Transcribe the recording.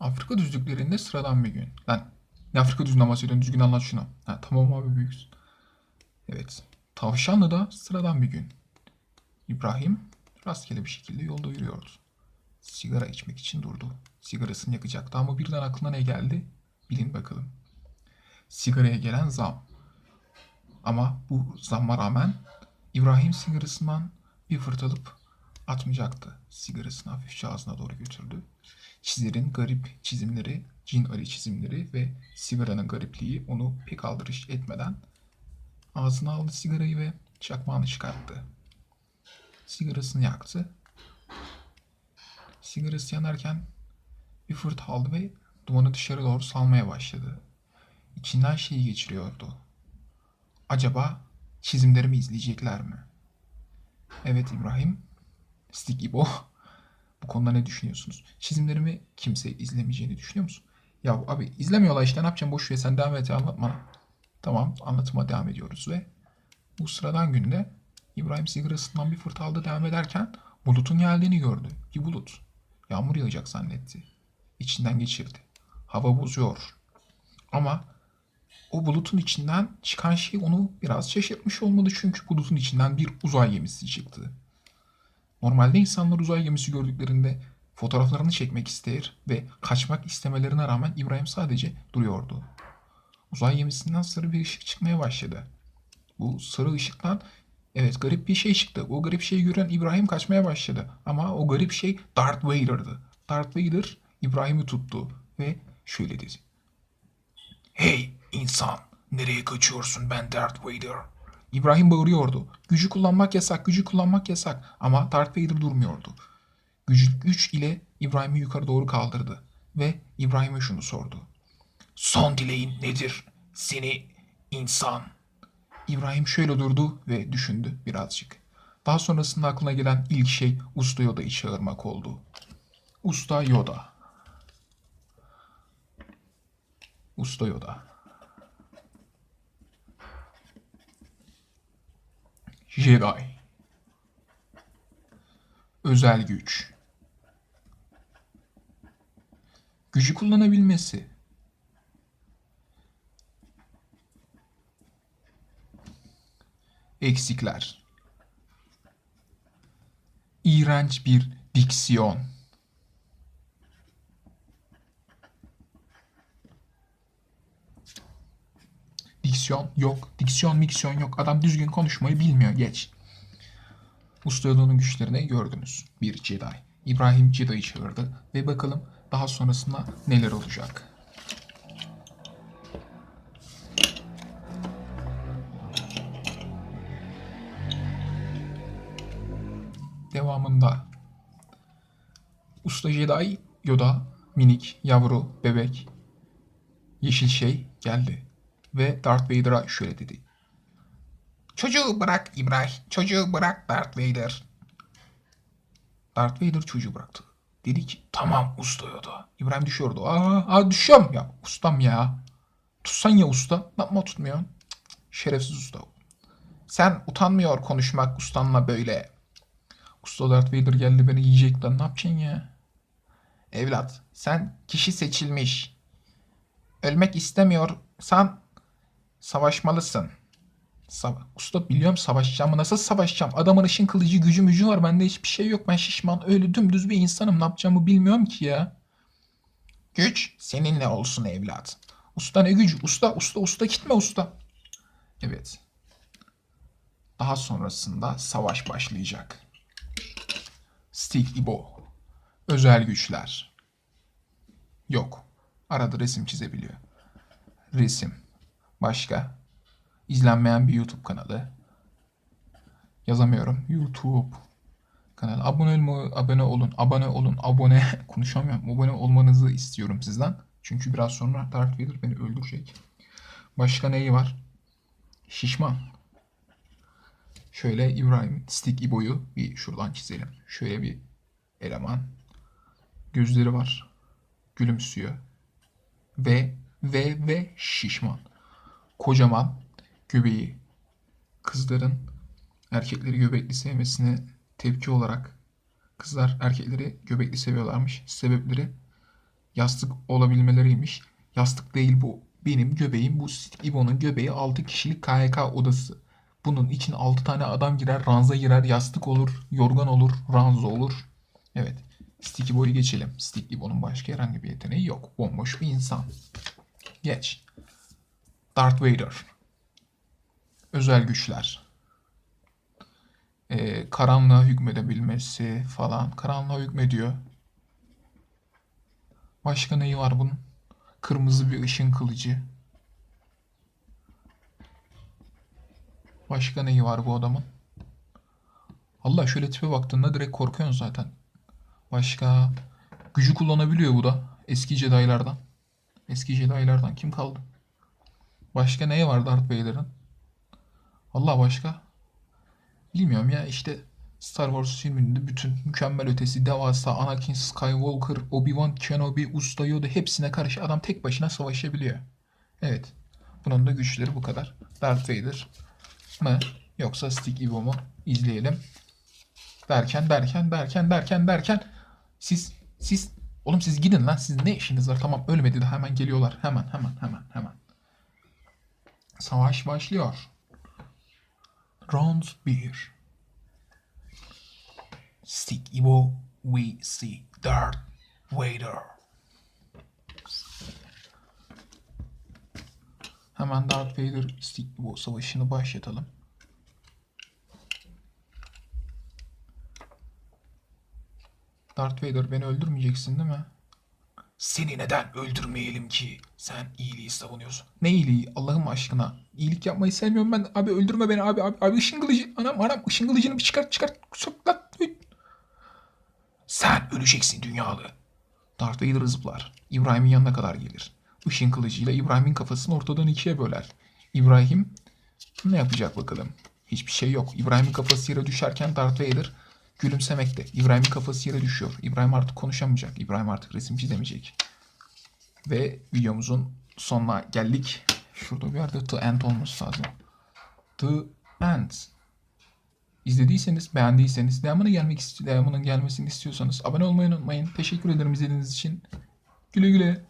Afrika düzlüklerinde sıradan bir gün. Lan ne Afrika düzlüğünden bahsediyorsun? Düzgün anlat şunu. Ha, tamam abi büyüksün. Evet. Tavşanlı'da sıradan bir gün. İbrahim rastgele bir şekilde yolda yürüyordu. Sigara içmek için durdu. Sigarasını yakacaktı ama birden aklına ne geldi? Bilin bakalım. Sigaraya gelen zam. Ama bu zamma rağmen İbrahim sigarasından bir fırtalıp atmayacaktı. Sigarasını hafifçe ağzına doğru götürdü. Çizerin garip çizimleri, cin Ali çizimleri ve sigaranın garipliği onu pek aldırış etmeden ağzına aldı sigarayı ve çakmağını çıkarttı. Sigarasını yaktı. Sigarası yanarken bir fırt aldı ve dumanı dışarı doğru salmaya başladı. İçinden şeyi geçiriyordu. Acaba çizimlerimi izleyecekler mi? Evet İbrahim. Stick İbo. Bu konuda ne düşünüyorsunuz? Çizimlerimi kimse izlemeyeceğini düşünüyor musun? Ya abi izlemiyorlar işte ne yapacağım boş sen devam et anlatma. Tamam anlatıma devam ediyoruz ve bu sıradan günde İbrahim sigarasından bir fırt aldı devam ederken bulutun geldiğini gördü. Bir bulut. Yağmur yağacak zannetti. İçinden geçirdi. Hava bozuyor. Ama o bulutun içinden çıkan şey onu biraz şaşırtmış olmalı çünkü bulutun içinden bir uzay gemisi çıktı. Normalde insanlar uzay gemisi gördüklerinde fotoğraflarını çekmek ister ve kaçmak istemelerine rağmen İbrahim sadece duruyordu. Uzay gemisinden sarı bir ışık çıkmaya başladı. Bu sarı ışıktan evet garip bir şey çıktı. O garip şeyi gören İbrahim kaçmaya başladı. Ama o garip şey Darth Vader'dı. Darth Vader İbrahim'i tuttu ve şöyle dedi. Hey insan nereye kaçıyorsun ben Darth Vader? İbrahim bağırıyordu. Gücü kullanmak yasak, gücü kullanmak yasak. Ama Darth Vader durmuyordu. Güç, güç ile İbrahim'i yukarı doğru kaldırdı. Ve İbrahim'e şunu sordu. Son dileğin nedir? Seni insan. İbrahim şöyle durdu ve düşündü birazcık. Daha sonrasında aklına gelen ilk şey Usta Yoda'yı çağırmak oldu. Usta Yoda. Usta Yoda. Jedi. Özel güç. Gücü kullanabilmesi. Eksikler. İğrenç bir diksiyon. Diksiyon yok. Diksiyon miksiyon yok. Adam düzgün konuşmayı bilmiyor. Geç. Ustalığının güçlerini gördünüz. Bir Jedi. İbrahim Jedi'yi çağırdı ve bakalım daha sonrasında neler olacak. Devamında Usta Jedi Yoda minik yavru bebek yeşil şey geldi ve Darth Vader'a şöyle dedi. Çocuğu bırak İbrahim. Çocuğu bırak Darth Vader. Darth Vader çocuğu bıraktı. Dedi ki tamam usta Yoda. İbrahim düşüyordu. Aa, aa düşüyorum ya. Ustam ya. Tutsan ya usta. Yapma tutmuyorsun? Şerefsiz usta. Sen utanmıyor konuşmak ustanla böyle. Usta Darth Vader geldi beni yiyecek lan. Ne yapacaksın ya? Evlat sen kişi seçilmiş. Ölmek istemiyorsan savaşmalısın. Sava Usta biliyorum savaşacağım. Nasıl savaşacağım? Adamın ışın kılıcı gücü mücü var. Bende hiçbir şey yok. Ben şişman öyle dümdüz bir insanım. Ne yapacağımı bilmiyorum ki ya. Güç seninle olsun evlat. Usta ne gücü? Usta usta usta gitme usta. Evet. Daha sonrasında savaş başlayacak. Stick İbo. Özel güçler. Yok. Arada resim çizebiliyor. Resim. Başka. İzlenmeyen bir YouTube kanalı. Yazamıyorum. YouTube kanalı. Abone olma, abone olun, abone olun, abone konuşamıyorum. Abone olmanızı istiyorum sizden. Çünkü biraz sonra Darth Vader beni öldürecek. Başka neyi var? Şişman. Şöyle İbrahim Stick İbo'yu bir şuradan çizelim. Şöyle bir eleman. Gözleri var. Gülümsüyor. Ve ve ve şişman. Kocaman göbeği. Kızların erkekleri göbekli sevmesine tepki olarak kızlar erkekleri göbekli seviyorlarmış. Sebepleri yastık olabilmeleriymiş. Yastık değil bu. Benim göbeğim bu İbo'nun göbeği 6 kişilik KYK odası. Bunun için 6 tane adam girer, ranza girer, yastık olur, yorgan olur, ranza olur. Evet. Sticky Boy'u geçelim. Sticky Boy'un başka herhangi bir yeteneği yok. Bomboş bir insan. Geç. Darth Vader. Özel güçler. Ee, karanlığa hükmedebilmesi falan. Karanlığa hükmediyor. Başka neyi var bunun? Kırmızı bir ışın kılıcı. Başka neyi var bu adamın? Allah şöyle tipe baktığında direkt korkuyorsun zaten. Başka gücü kullanabiliyor bu da. Eski Jedi'lardan. Eski Jedi'lardan kim kaldı? Başka neye var Darth Vader'ın? Allah başka? Bilmiyorum ya işte Star Wars filminde bütün mükemmel ötesi devasa Anakin Skywalker, Obi-Wan Kenobi, Usta Yoda hepsine karşı adam tek başına savaşabiliyor. Evet. Bunun da güçleri bu kadar. Darth Vader mı yoksa Stick Evo mu? İzleyelim. Derken derken derken derken derken siz siz oğlum siz gidin lan siz ne işiniz var tamam ölmedi de hemen geliyorlar hemen hemen hemen hemen. Savaş başlıyor. Round 1 Stick Evo we see Darth Vader. Hemen Darth Vader Stick Evo savaşını başlatalım. Darth Vader beni öldürmeyeceksin değil mi? Seni neden öldürmeyelim ki? Sen iyiliği savunuyorsun. Ne iyiliği Allah'ım aşkına? İyilik yapmayı sevmiyorum ben. Abi öldürme beni abi. Abi, abi ışın kılıcı. Anam anam ışın kılıcını bir çıkart çıkart. Sok lan. Sen öleceksin dünyalı. Darth Vader zıplar. İbrahim'in yanına kadar gelir. Işın kılıcıyla İbrahim'in kafasını ortadan ikiye böler. İbrahim ne yapacak bakalım? Hiçbir şey yok. İbrahim'in kafası yere düşerken Darth Vader gülümsemekte. İbrahim'in kafası yere düşüyor. İbrahim artık konuşamayacak. İbrahim artık resim çizemeyecek. Ve videomuzun sonuna geldik. Şurada bir yerde The End olması lazım. The End. İzlediyseniz, beğendiyseniz, devamını gelmek devamının gelmesini istiyorsanız abone olmayı unutmayın. Teşekkür ederim izlediğiniz için. Güle güle.